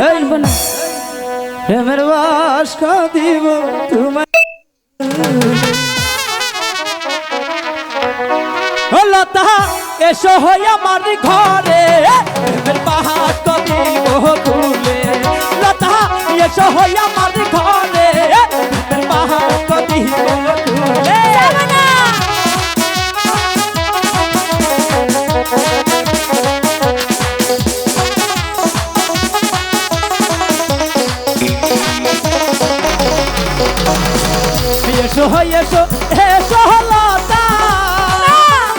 বলব না প্রেমের বাস্ক দিব তোমার লতা, এসো হই আমার ঘরে। প্রেমের বাস্ক দিব তুলে লতা, এসো হই আমার এসো এসো এসো লতা।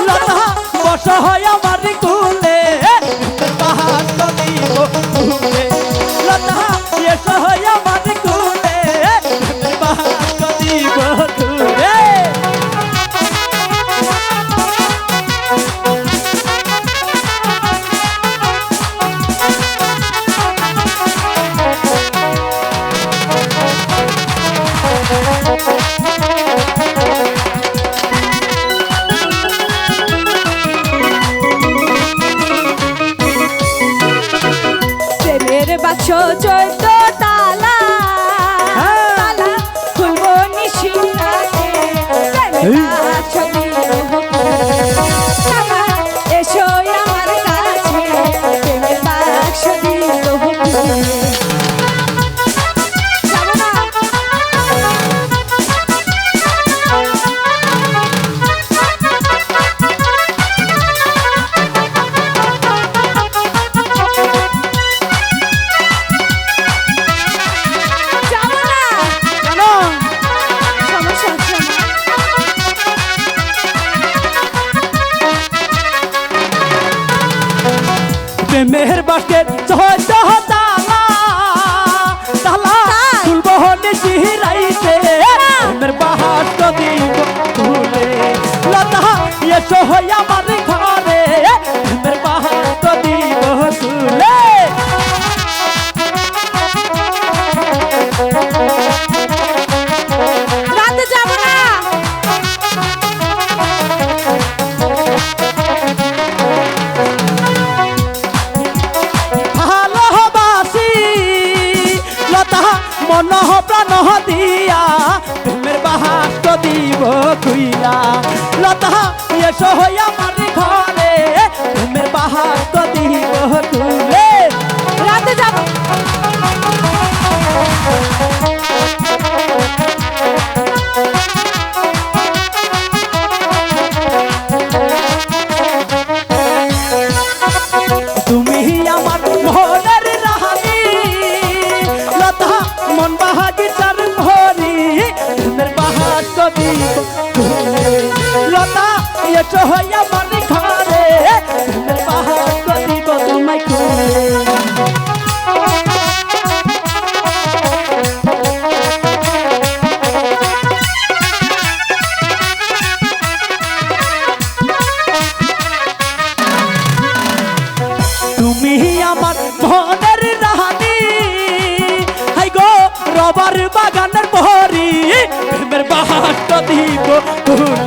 লতা বস হয় আমার কুলে। কুলে লতা এসো হয় আমার বাক্স প্রেমের চহ চহ তালা। তালা তুলব হলে মন প্রাণহ দিয়া প্রেমের বাহাত দিব কুইলা লতা এসো হইয়া আমার লতা এসো হই আমার ঘরে গো